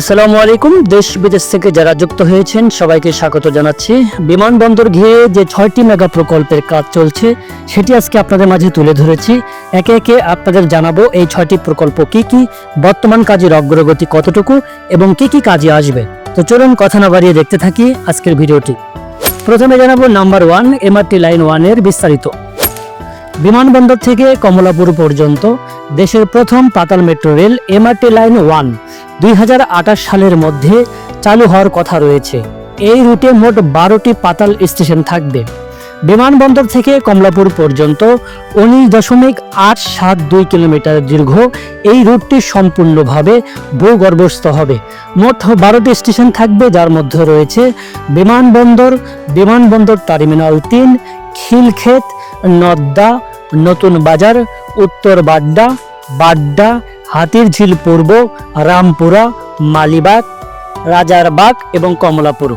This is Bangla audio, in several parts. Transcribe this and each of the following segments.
আসসালামু আলাইকুম। দেশ বিদেশ থেকে যারা যুক্ত হয়েছেন, সবাইকে স্বাগত জানাচ্ছি। বিমানবন্দর ঘিরে যে ছয়টি মেগা প্রকল্পের কাজ চলছে, সেটি আজকে আপনাদের মাঝে তুলে ধরেছি। একে একে আপনাদের জানাব এই ছয়টি প্রকল্প কি কি, বর্তমান কাজের অগ্রগতি কতটুকু এবং কি কি কাজে আসবে। তো চলুন কথা না বাড়িয়ে দেখতে থাকি আজকের ভিডিওটি। প্রথমে জানাব নাম্বার ওয়ান এমআরটি লাইন ওয়ানের বিস্তারিত। বিমানবন্দর থেকে কমলাপুর পর্যন্ত দেশের প্রথম পাতাল metro rail MRT line one দুই সালের মধ্যে চালু হওয়ার কথা রয়েছে। এই রুটে মোট বারোটি পাতাল স্টেশন থাকবে। বিমানবন্দর থেকে কমলাপুর পর্যন্ত উনিশ দশমিক আট সাত দুই কিলোমিটার দীর্ঘ এই রুটটি সম্পূর্ণভাবে ভূগর্ভস্থ হবে। মোট বারোটি স্টেশন থাকবে, যার মধ্যে রয়েছে বিমানবন্দর বিমানবন্দর টার্মিনাল তিন খিলক্ষেত, নদ্দা, নতুন বাজার, উত্তর বাড্ডা বাড্ডা হাতির ঝিল পূর্ব, রামপুরা, মালিবাগ, রাজারবাগ এবং কমলাপুর।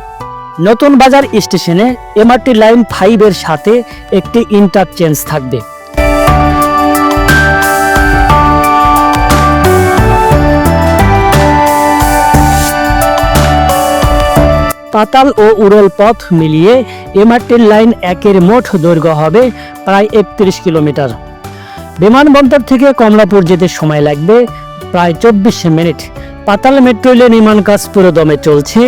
নতুন বাজার স্টেশনে এমআরটি লাইন ফাইভের সাথে একটি ইন্টারচেঞ্জ থাকবে। পাতাল ও উড়ল পথ মিলিয়ে এমআরটির লাইন একের মোট দৈর্ঘ্য হবে প্রায় একত্রিশ কিলোমিটার। বিমানবন্দর থেকে কমলাপুর যেতে সময় লাগবে প্রায় চব্বিশ মিনিট। পাতাল মেট্রো রেলের নির্মাণ কাজ পুরোদমে চলছে।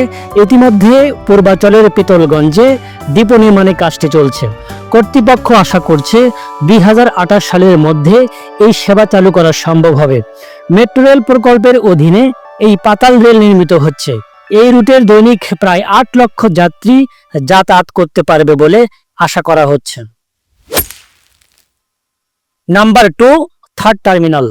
ইতিমধ্যে পূর্বাচলের পিতলগঞ্জে ডিপো নির্মাণের কাজটি চলছে। কর্তৃপক্ষ আশা করছে দুই হাজার আঠাশ সালের মধ্যে এই সেবা চালু করা সম্ভব হবে। মেট্রো রেল প্রকল্পের অধীনে এই পাতাল রেল নির্মিত হচ্ছে। এই রুটের দৈনিক প্রায় আট লক্ষ যাত্রী যাতায়াত করতে পারবে বলে আশা করা হচ্ছে। নাম্বার টু থার্ড টার্মিনাল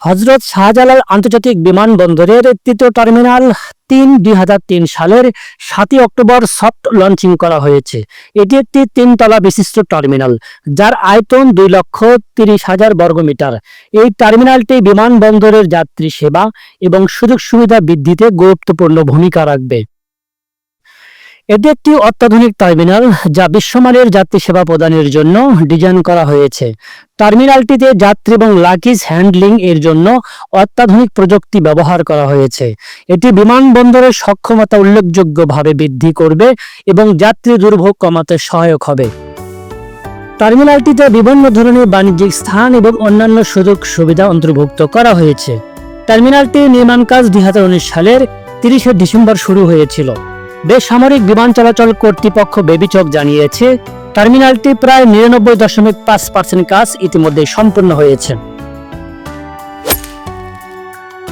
হজরত শাহজালাল আন্তর্জাতিক বিমানবন্দরের তৃতীয় টার্মিনাল তিন দুই হাজার তিন সালের সাতই অক্টোবর সফট লঞ্চিং করা হয়েছে। এটি একটি তিনতলা বিশিষ্ট টার্মিনাল, যার আয়তন দুই লক্ষ তিরিশ হাজার বর্গমিটার এই টার্মিনালটি বিমানবন্দরের যাত্রী সেবা এবং সুযোগ সুবিধা বৃদ্ধিতে গুরুত্বপূর্ণ ভূমিকা রাখবে। এটি একটি অত্যাধুনিক টার্মিনাল যা বিশ্বমানের যাত্রী সেবা প্রদানের জন্য ডিজাইন করা হয়েছে। টার্মিনালটিতে যাত্রী এবং লাগেজ হ্যান্ডলিং এর জন্য অত্যাধুনিক প্রযুক্তি ব্যবহার করা হয়েছে। এটি বিমানবন্দরের সক্ষমতা উল্লেখযোগ্যভাবে বৃদ্ধি করবে এবং যাত্রী দুর্ভোগ কমাতে সহায়ক হবে। টার্মিনালটিতে বিভিন্ন ধরনের বাণিজ্যিক স্থান এবং অন্যান্য সুযোগ সুবিধা অন্তর্ভুক্ত করা হয়েছে। টার্মিনালটির নির্মাণ কাজ দুই হাজার উনিশ সালের তিরিশে ডিসেম্বর শুরু হয়েছিল। বেসামরিক বিমান চলাচল কর্তৃপক্ষ বেবিচক জানিয়েছে, টার্মিনালটি প্রায় নিরানব্বই দশমিক পাঁচ পার্সেন্ট কাজ ইতিমধ্যে সম্পূর্ণ হয়েছে।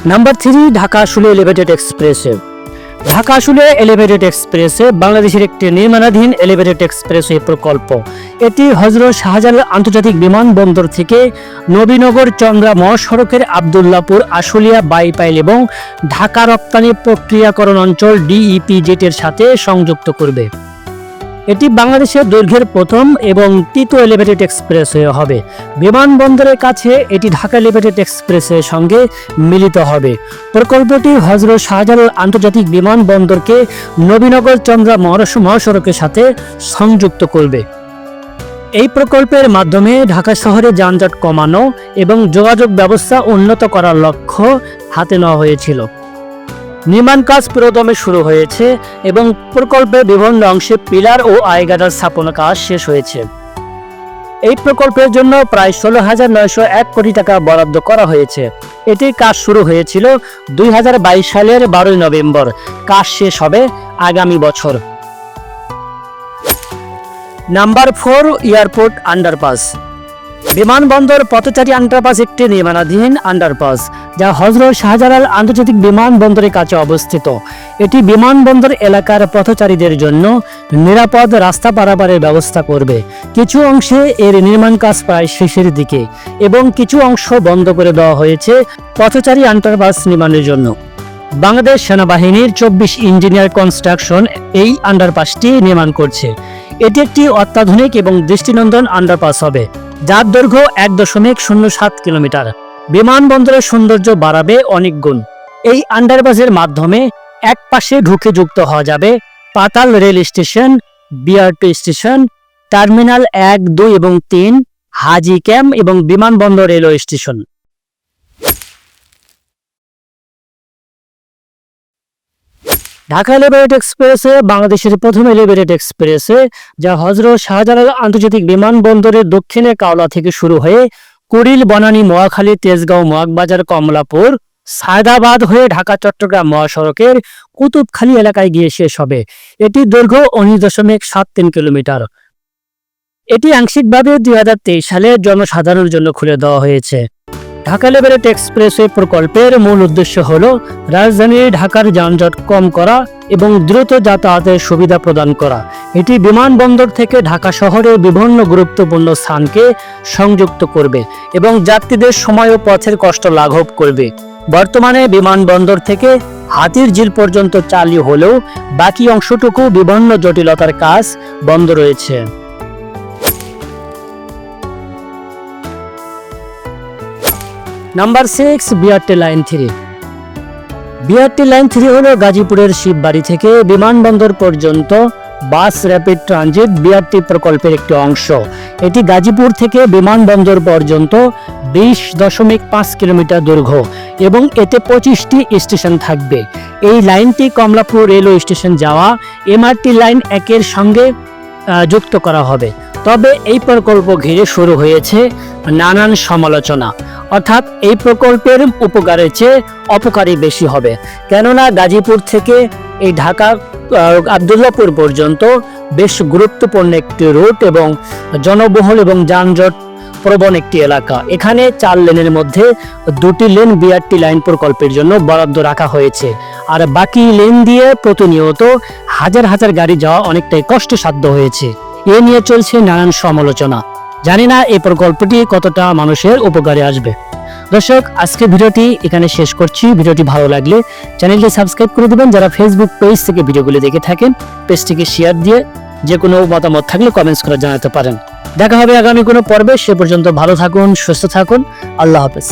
নাম্বার থ্রি ঢাকা শুলে এলিভেটেড এক্সপ্রেসে। ঢাকা আসলে এলিভেটেড এক্সপ্রেসে বাংলাদেশের একটি নির্মাণাধীন এলিভেটেড এক্সপ্রেসওয়ে প্রকল্প। এটি হজরত শাহজালাল আন্তর্জাতিক বিমানবন্দর থেকে নবীনগর চন্দ্রা মহাসড়কের আবদুল্লাপুর আশুলিয়া বাইপাইল এবং ঢাকা রপ্তানি প্রক্রিয়াকরণ অঞ্চল ডিইপি জেটের সাথে সংযুক্ত করবে। এটি বাংলাদেশের দৈর্ঘ্যের প্রথম এবং তৃতীয় এলিভেটেড এক্সপ্রেসওয়ে হবে। বিমানবন্দরের কাছে এটি ঢাকা এলিভেটেড এক্সপ্রেসের সঙ্গে মিলিত হবে। প্রকল্পটি হজরত শাহজালাল আন্তর্জাতিক বিমানবন্দরকে নবীনগর চন্দ্রা মহাস- মহাসড়কের সাথে সংযুক্ত করবে। এই প্রকল্পের মাধ্যমে ঢাকা শহরে যানজট কমানো এবং যোগাযোগ ব্যবস্থা উন্নত করার লক্ষ্য হাতে নেওয়া হয়েছিল। নির্মাণ কাজ পুরোদমে শুরু হয়েছে এবং প্রকল্পের বিভিন্ন অংশে পিলার ও আয়গাদার স্থাপন কাজ শেষ হয়েছে। এই প্রকল্পের জন্য প্রায় ষোলো হাজার নয়শো এক কোটি টাকা বরাদ্দ করা হয়েছে। এটির কাজ শুরু হয়েছিল দুই হাজার বাইশ সালের বারোই নভেম্বর। কাজ শেষ হবে আগামী বছর। Number four airport underpass. বিমানবন্দর পথচারী আন্ডারপাস একটি নির্মাণাধীন আন্ডারপাস, যা হজরত শাহজালাল আন্তর্জাতিক বিমানবন্দরের কাছে অবস্থিত। এটি বিমানবন্দর এলাকার পথচারীদের জন্য নিরাপদ রাস্তা পারাপারের ব্যবস্থা করবে। কিছু অংশে এর নির্মাণ কাজ প্রায় শেষের দিকে এবং কিছু অংশ বন্ধ করে দেওয়া হয়েছে পথচারী আন্ডারপাস নির্মাণের জন্য। বাংলাদেশ সেনাবাহিনীর চব্বিশ ইঞ্জিনিয়ার কনস্ট্রাকশন এই আন্ডারপাসটি নির্মাণ করছে। এটি একটি অত্যাধুনিক এবং দৃষ্টিনন্দন আন্ডারপাস হবে। যার দৈর্ঘ্য এক দশমিক শূন্য সাত কিলোমিটার। বিমানবন্দরের সৌন্দর্য বাড়াবে অনেক গুণ। এই আন্ডারপাসের মাধ্যমে এক পাশে ঢুকে যুক্ত হওয়া যাবে পাতাল rail station BRT station, terminal এক, দুই এবং তিন, হাজি ক্যাম্প এবং বিমানবন্দর রেলওয়ে স্টেশন। ঢাকা এলিভেটেড এক্সপ্রেসে বাংলাদেশের প্রথম এলিভেটেড এক্সপ্রেসে যা হজরত শাহজালাল আন্তর্জাতিক বিমানবন্দরের দক্ষিণে কাওলা থেকে শুরু হয়ে কুড়িল, বনানী, মোয়াখালী, তেজগাঁও মহাকবাজার কমলাপুর, সায়দাবাদ হয়ে ঢাকা, চট্টগ্রাম মহাসড়কের কুতুবখালী এলাকায় গিয়ে শেষ হবে। এটি দৈর্ঘ্য উনিশ দশমিক সাত তিন কিলোমিটার। এটি আংশিকভাবে দুই হাজার তেইশ সালে জনসাধারণের জন্য খুলে দেওয়া হয়েছে। ঢাকা লেভেলেট এক্সপ্রেসওয়ে প্রকল্পের মূল উদ্দেশ্য হল রাজধানী ঢাকার যানজট কম করা এবং দ্রুত যাতায়াতের সুবিধা প্রদান করা। এটি বিমানবন্দর থেকে ঢাকা শহরের বিভিন্ন গুরুত্বপূর্ণ স্থানকে সংযুক্ত করবে এবং যাত্রীদের সময় ও পথের কষ্ট লাঘব করবে। বর্তমানে বিমানবন্দর থেকে হাতির ঝিল পর্যন্ত চালু হলেও বাকি অংশটুকু বিভিন্ন জটিলতার কাজ বন্ধ রয়েছে। Number six BRT line three BRT line three হলো গাজীপুরের শিববাড়ি থেকে বিমানবন্দর পর্যন্ত বাস র্যাপিড ট্রানজিট বিআরটি প্রকল্পের একটি অংশ। এটি গাজীপুর থেকে বিমানবন্দর পর্যন্ত বিশ দশমিক পাঁচ কিলোমিটার দৈর্ঘ্য এবং এতে পঁচিশটি স্টেশন থাকবে। এই লাইনটি কমলাপুর রেলওয়ে স্টেশন যাওয়া এমআরটি লাইন একের সঙ্গে যুক্ত করা হবে। তবে এই প্রকল্প ঘিরে শুরু হয়েছে নানান সমালোচনা। অর্থাৎ এই প্রকল্পের উপকারের চেয়ে অপকারী বেশি হবে। কেননা গাজীপুর থেকে এই ঢাকা আবদুল্লাপুর পর্যন্ত বেশ গুরুত্বপূর্ণ একটি রুট এবং জনবহুল এবং যানজট প্রবণ একটি এলাকা। এখানে চার লেনের মধ্যে দুটি লেন বিআরটি লাইন প্রকল্পের জন্য বরাদ্দ রাখা হয়েছে। আর বাকি লেন দিয়ে প্রতিনিয়ত হাজার হাজার গাড়ি যাওয়া অনেকটাই কষ্টসাধ্য হয়েছে। এ নিয়ে চলছে নানান সমালোচনা। জানি না এই প্রকল্পটি কতটা মানুষের উপকারে আসবে। দর্শক, আজকে ভিডিওটি এখানে শেষ করছি। ভিডিওটি ভালো লাগলে চ্যানেলটি সাবস্ক্রাইব করে দেবেন। যারা ফেসবুক পেজ থেকে ভিডিওগুলি দেখে থাকেন পেজটিকে শেয়ার দিয়ে যে কোনো মতামত থাকলে কমেন্টস করে জানাতে পারেন। দেখা হবে আগামী কোনো পর্বে। সে পর্যন্ত ভালো থাকুন, সুস্থ থাকুন। আল্লাহ হাফেজ।